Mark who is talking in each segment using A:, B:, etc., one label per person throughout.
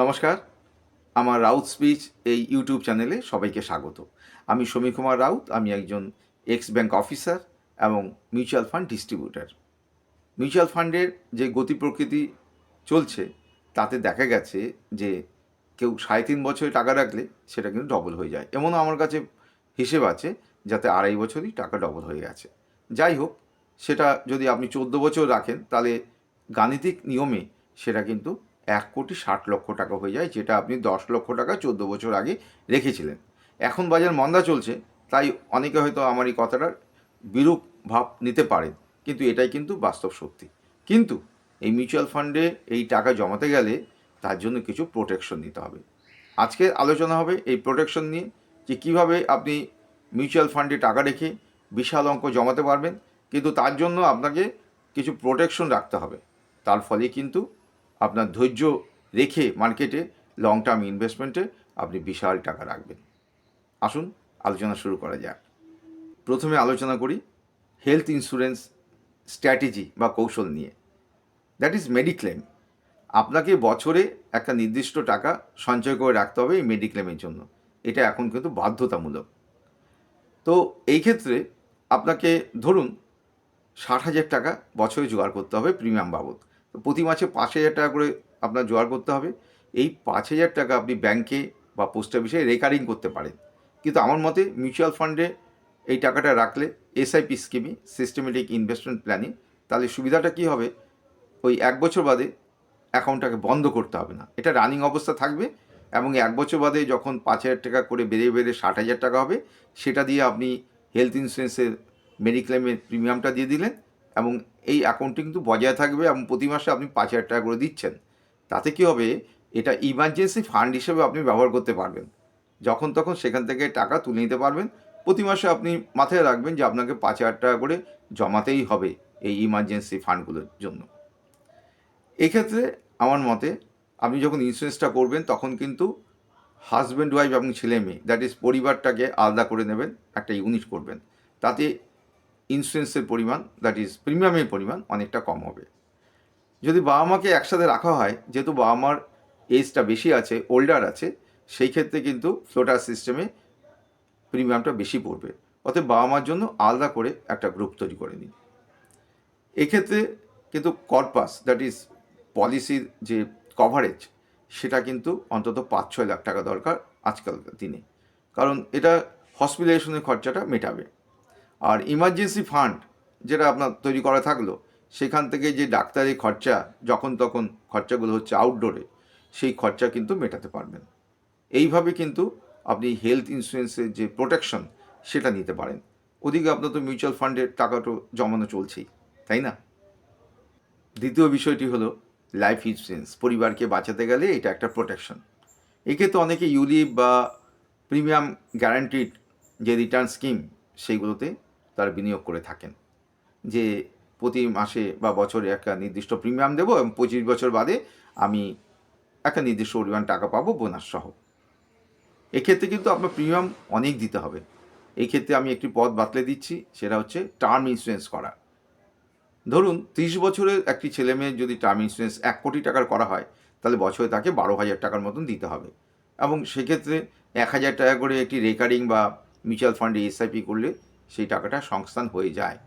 A: নমস্কার। আমার রাউত স্পিচ এই ইউটিউব চ্যানেলে সবাইকে স্বাগত। আমি সমীর কুমার রাউত, আমি একজন এক্স ব্যাংক অফিসার এবং মিউচুয়াল ফান্ড ডিস্ট্রিবিউটার। মিউচুয়াল ফান্ডের যে গতি প্রকৃতি চলছে, তাতে দেখা গেছে যে কেউ সাড়ে তিন বছরে টাকা রাখলে সেটা কিন্তু ডবল হয়ে যায়। এমনও আমার কাছে হিসেব আছে, যাতে আড়াই বছরই টাকা ডবল হয়ে গেছে। যাই হোক, সেটা যদি আপনি চোদ্দ বছর রাখেন, তাহলে গাণিতিক নিয়মে সেটা কিন্তু এক কোটি ষাট লক্ষ টাকা হয়ে যায়, যেটা আপনি দশ লক্ষ টাকা চোদ্দ বছর আগে রেখেছিলেন। এখন বাজার মন্দা চলছে, তাই অনেকে হয়তো আমার এই কথাটার বিরূপ ভাব নিতে পারেন, কিন্তু এটাই কিন্তু বাস্তব সত্যি। কিন্তু এই মিউচুয়াল ফান্ডে এই টাকা জমাতে গেলে তার জন্য কিছু প্রোটেকশন নিতে হবে। আজকে আলোচনা হবে এই প্রোটেকশন নিয়ে, যে কীভাবে আপনি মিউচুয়াল ফান্ডে টাকা রেখে বিশাল অঙ্ক জমাতে পারবেন, কিন্তু তার জন্য আপনাকে কিছু প্রোটেকশন রাখতে হবে। তার ফলে কিন্তু আপনার ধৈর্য রেখে মার্কেটে লং টার্ম ইনভেস্টমেন্টে আপনি বিশাল টাকা রাখবেন। আসুন, আলোচনা শুরু করা যাক। প্রথমে আলোচনা করি হেলথ ইন্স্যুরেন্স স্ট্র্যাটেজি বা কৌশল নিয়ে। দ্যাট ইজ মেডিক্লেম আপনাকে বছরে একটা নির্দিষ্ট টাকা সঞ্চয় করে রাখতে হবে এই মেডিক্লেমের জন্য। এটা এখন কিন্তু বাধ্যতামূলক। তো এই ক্ষেত্রে আপনাকে ধরুন ষাট হাজার টাকা বছরে জোগাড় করতে হবে প্রিমিয়াম বাবদ। তো প্রতি মাসে পাঁচ হাজার টাকা করে আপনার জোগাড় করতে হবে। এই পাঁচ হাজার টাকা আপনি ব্যাংকে বা পোস্ট অফিসে রেকারিং করতে পারেন। কিন্তু আমার মতে মিউচুয়াল ফান্ডে এই টাকাটা রাখলে এসআইপি স্কিমে সিস্টেমেটিক ইনভেস্টমেন্ট প্ল্যানে তাহলে সুবিধাটা কী হবে? ওই এক বছর বাদে অ্যাকাউন্টটাকে বন্ধ করতে হবে না। এটা রানিং অবস্থা থাকবে এবং এক বছর বাদে যখন পাঁচ হাজার টাকা করে বেড়ে বেড়ে ষাট হাজার টাকা হবে, সেটা দিয়ে আপনি হেলথ ইন্স্যুরেন্সের মেডিক্লেমের প্রিমিয়ামটা দিয়ে দিলেন। এবং এই অ্যাকাউন্টটি কিন্তু বজায় থাকবে এবং প্রতি মাসে আপনি পাঁচ হাজার টাকা করে দিচ্ছেন। তাতে কী হবে? এটা ইমার্জেন্সি ফান্ড হিসেবে আপনি ব্যবহার করতে পারবেন। যখন তখন সেখান থেকে টাকা তুলে নিতে পারবেন। প্রতি মাসে আপনি মাথায় রাখবেন যে আপনাকে পাঁচ হাজার টাকা করে জমাতেই হবে এই ইমার্জেন্সি ফান্ডগুলোর জন্য। এক্ষেত্রে আমার মতে আপনি যখন ইন্স্যুরেন্সটা করবেন, তখন কিন্তু হাজব্যান্ড ওয়াইফ এবং ছেলে মেয়ে দ্যাট ইজ পরিবারটাকে আলাদা করে নেবেন, একটা ইউনিট করবেন। তাতে ইন্স্যুরেন্সের পরিমাণ দ্যাট ইজ প্রিমিয়ামের পরিমাণ অনেকটা কম হবে। যদি বাবা মাকে একসাথে রাখা হয়, যেহেতু বাবা মার এজটা বেশি আছে ওল্ডার আছে, সেই ক্ষেত্রে কিন্তু ফ্লোটার সিস্টেমে প্রিমিয়ামটা বেশি পড়বে। অতএব বাবা মার জন্য আলাদা করে একটা গ্রুপ তৈরি করে নিন। এক্ষেত্রে কিন্তু কর্পাস দ্যাট ইজ পলিসির যে কভারেজ সেটা কিন্তু অন্তত পাঁচ ছয় লাখ টাকা দরকার আজকালকার দিনে। কারণ এটা হসপিটালাইজেশনের খরচাটা মেটাবে। আর ইমার্জেন্সি ফান্ড যেটা আপনার তৈরি করা থাকল, সেখান থেকে যে ডাক্তারি খরচা, যখন তখন খরচাগুলো হচ্ছে আউটডোরে সেই খরচা কিন্তু মেটাতে পারবেন। এইভাবে কিন্তু আপনি হেলথ ইন্স্যুরেন্সের যে প্রোটেকশন সেটা নিতে পারেন। ওদিকে আপনার তো মিউচুয়াল ফান্ডের টাকাটা জমানো চলছেই, তাই না? দ্বিতীয় বিষয়টি হলো লাইফ ইন্স্যুরেন্স পরিবারকে বাঁচাতে গেলে এটা একটা প্রোটেকশন এক্ষেত্রে অনেকে ইউলিপ বা প্রিমিয়াম গ্যারান্টিড যে রিটার্ন স্কিম সেইগুলোতে তারা বিনিয়োগ করে থাকেন। যে প্রতি মাসে বা বছরে একটা নির্দিষ্ট প্রিমিয়াম দেবো এবং পঁচিশ বছর বাদে আমি একটা নির্দিষ্ট পরিমাণ টাকা পাবো বোনাস সহ। এক্ষেত্রে কিন্তু আপনার প্রিমিয়াম অনেক দিতে হবে। এই ক্ষেত্রে আমি একটি পথ বাতলে দিচ্ছি, সেটা হচ্ছে টার্ম ইন্স্যুরেন্স করা। ধরুন, ত্রিশ বছরের একটি ছেলে মেয়ে যদি টার্ম ইন্স্যুরেন্স এক কোটি টাকার করা হয়, তাহলে বছরে তাকে বারো হাজার টাকার মতন দিতে হবে। এবং সেক্ষেত্রে এক হাজার টাকা করে একটি রেকারিং বা মিউচুয়াল ফান্ডে এসআইপি করলে সেই টাকাটা সংস্থান হয়ে যায়।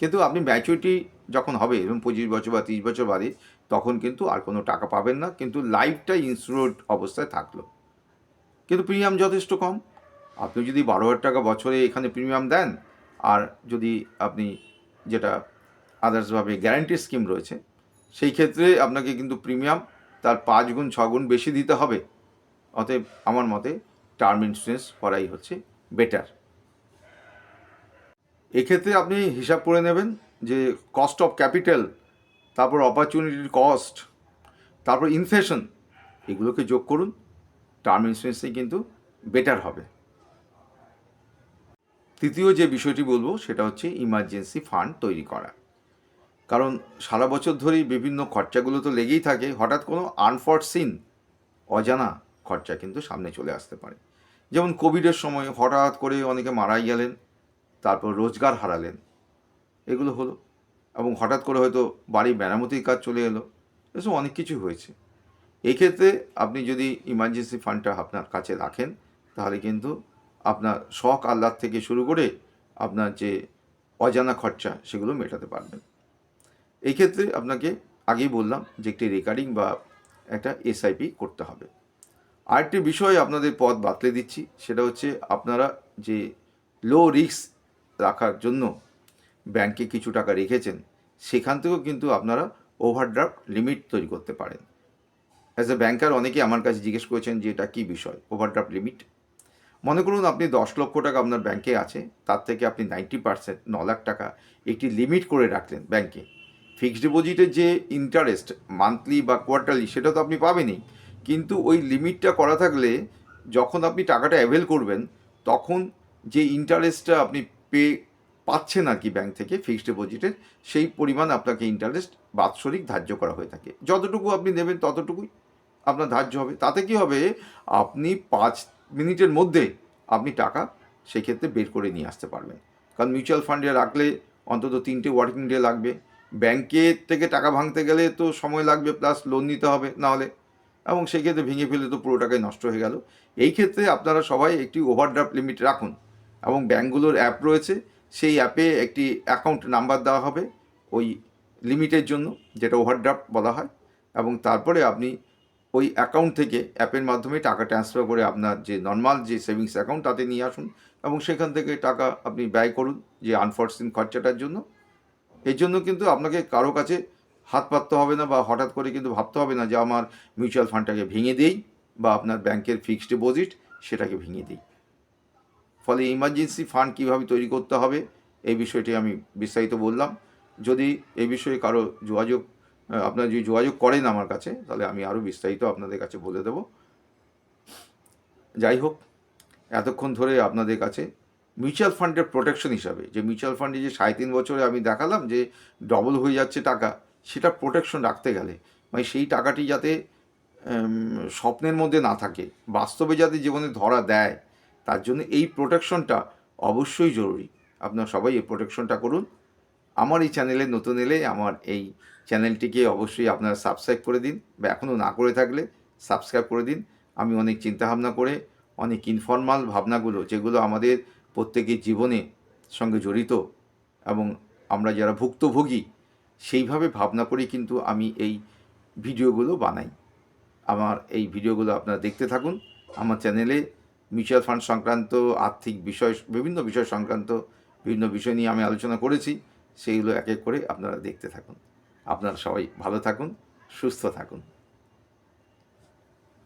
A: কিন্তু আপনি ম্যাচুরিটি যখন হবে এবং পঁচিশ বছর বা তিরিশ বছর বাদে, তখন কিন্তু আর কোনো টাকা পাবেন না, কিন্তু লাইফটা ইন্স্যুরড অবস্থায় থাকল। কিন্তু প্রিমিয়াম যথেষ্ট কম। আপনি যদি বারো হাজার টাকা বছরে এখানে প্রিমিয়াম দেন, আর যদি আপনি যেটা আদার্সভাবে গ্যারান্টি স্কিম রয়েছে, সেই ক্ষেত্রে আপনাকে কিন্তু প্রিমিয়াম তার পাঁচ গুণ, ছ গুণ বেশি দিতে হবে। অতএব আমার মতে টার্ম ইন্স্যুরেন্স করাই হচ্ছে বেটার এক্ষেত্রে আপনি হিসাব করে নেবেন যে কস্ট অফ ক্যাপিটাল তারপর অপরচুনিটির কস্ট তারপর ইনফ্লেশন এগুলোকে যোগ করুন। টার্ম ইন্স্যুরেন্সে কিন্তু বেটার হবে। তৃতীয় যে বিষয়টি বলব, সেটা হচ্ছে ইমার্জেন্সি ফান্ড তৈরি করা। কারণ সারা বছর ধরেই বিভিন্ন খরচাগুলো তো লেগেই থাকে, হঠাৎ কোনো আনফরসিন অজানা খরচা কিন্তু সামনে চলে আসতে পারে। যেমন কোভিডের সময় হঠাৎ করে অনেকে মারাই গেলেন তারপর রোজগার হারালেন। এগুলো হলো। এবং হঠাৎ করে হয়তো বাড়ি মেরামতির কাজ চলে এলো। এসব অনেক কিছু হয়েছে। এক্ষেত্রে আপনি যদি ইমার্জেন্সি ফান্ডটা আপনার কাছে রাখেন, তাহলে কিন্তু আপনার শখ আহ্লাদ থেকে শুরু করে আপনার যে অজানা খরচা, সেগুলো মেটাতে পারবেন। এই ক্ষেত্রে আপনাকে আগেই বললাম যে একটি রেকারিং বা একটা এসআইপি করতে হবে। আরেকটি বিষয় আপনাদের পথ বাতলে দিচ্ছি, সেটা হচ্ছে আপনারা যে লো রিস্ক রাখার জন্য ব্যাংকে কিছু টাকা রেখেছেন, সেখান থেকেও কিন্তু আপনারা ওভারড্রাফট লিমিট তৈরি করতে পারেন। অ্যাজ এ ব্যাংকার অনেকে আমার কাছে জিজ্ঞেস করেছেন যে এটা কী বিষয়, ওভারড্রাফট লিমিট? মনে করুন আপনি দশ লক্ষ টাকা আপনার ব্যাংকে আছে, তার থেকে আপনি নাইনটি পার্সেন্ট, ন লাখ টাকা একটি লিমিট করে রাখলেন ব্যাংকে। ফিক্সড ডিপোজিটের যে ইন্টারেস্ট, মান্থলি বা কোয়ার্টারলি, সেটা তো আপনি পাবেনই। কিন্তু ওই লিমিটটা করা থাকলে যখন আপনি টাকাটা অ্যাভেল করবেন, তখন যে ইন্টারেস্টটা আপনি পে পাচ্ছেন আর কি ব্যাংক থেকে ফিক্সড ডিপোজিটের সেই পরিমাণ আপনাকে ইন্টারেস্ট বাৎসরিক ধার্য করা হয়ে থাকে। যতটুকু আপনি দেবেন ততটুকুই আপনার ধার্য হবে। তাতে কি হবে? আপনি পাঁচ মিনিটের মধ্যে আপনি টাকা সেই ক্ষেত্রে বের করে নিয়ে আসতে পারবেন। কারণ মিউচুয়াল ফান্ডে রাখলে অন্তত তিনটে ওয়ার্কিং ডে লাগবে। ব্যাংকে থেকে টাকা ভাঙতে গেলে তো সময় লাগবে প্লাস লোন নিতে হবে নাহলে। এবং সেই ক্ষেত্রে ভেঙে ফেলে তো পুরো টাকাই নষ্ট হয়ে গেল। এই ক্ষেত্রে আপনারা সবাই একটি ওভারড্রাফট লিমিট রাখুন। এবং ব্যাঙ্কগুলোর অ্যাপ রয়েছে, সেই অ্যাপে একটি অ্যাকাউন্ট নাম্বার দেওয়া হবে ওই লিমিটের জন্য, যেটা ওভারড্রাফট বলা হয়। এবং তারপরে আপনি ওই অ্যাকাউন্ট থেকে অ্যাপের মাধ্যমে টাকা ট্রান্সফার করে আপনার যে নর্মাল যে সেভিংস অ্যাকাউন্ট তাতে নিয়ে আসুন এবং সেখান থেকে টাকা আপনি ব্যয় করুন যে আনফর্সিন খরচাটার জন্য। এর জন্য কিন্তু আপনাকে কারও কাছে হাত পাততে হবে না বা হঠাৎ করে কিন্তু ভাবতে হবে না যে আমার মিউচুয়াল ফান্ডটাকে ভেঙে দেই বা আপনার ব্যাংকের ফিক্সড ডিপোজিট সেটাকে ভেঙে দিই। ফলে ইমার্জেন্সি ফান্ড কীভাবে তৈরি করতে হবে, এই বিষয়টি আমি বিস্তারিত বললাম। যদি এই বিষয়ে কারও যোগাযোগ আপনারা যদি যোগাযোগ করেন আমার কাছে, তাহলে আমি আরও বিস্তারিত আপনাদের কাছে বলে দেব। যাই হোক, এতক্ষণ ধরে আপনাদের কাছে মিউচুয়াল ফান্ডের প্রোটেকশন হিসাবে, যে মিউচুয়াল ফান্ডে যে সাড়ে তিন বছরে আমি দেখালাম যে ডবল হয়ে যাচ্ছে টাকা, সেটা প্রোটেকশন রাখতে গেলে মানে সেই টাকাটি যাতে স্বপ্নের মধ্যে না থাকে, বাস্তবে যাতে জীবনে ধরা দেয় তার জন্য এই প্রোটেকশনটা অবশ্যই জরুরি। আপনারা সবাই এই প্রোটেকশনটা করুন। আমার এই চ্যানেলে নতুন এলে আমার এই চ্যানেলটিকে অবশ্যই আপনারা সাবস্ক্রাইব করে দিন বা এখনও না করে থাকলে সাবস্ক্রাইব করে দিন। আমি অনেক চিন্তাভাবনা করে, অনেক ইনফর্মাল ভাবনাগুলো, যেগুলো আমাদের প্রত্যেকের জীবনে সঙ্গে জড়িত এবং আমরা যারা ভুক্তভোগী, সেইভাবে ভাবনা করে কিন্তু আমি এই ভিডিওগুলো বানাই। আমার এই ভিডিওগুলো আপনারা দেখতে থাকুন। আমার চ্যানেলে মিউচুয়াল ফান্ড সংক্রান্ত, আর্থিক বিষয়, বিভিন্ন বিষয় সংক্রান্ত বিভিন্ন বিষয় নিয়ে আমি আলোচনা করেছি। সেইগুলো এক এক করে আপনারা দেখতে থাকুন। আপনারা সবাই ভালো থাকুন, সুস্থ থাকুন।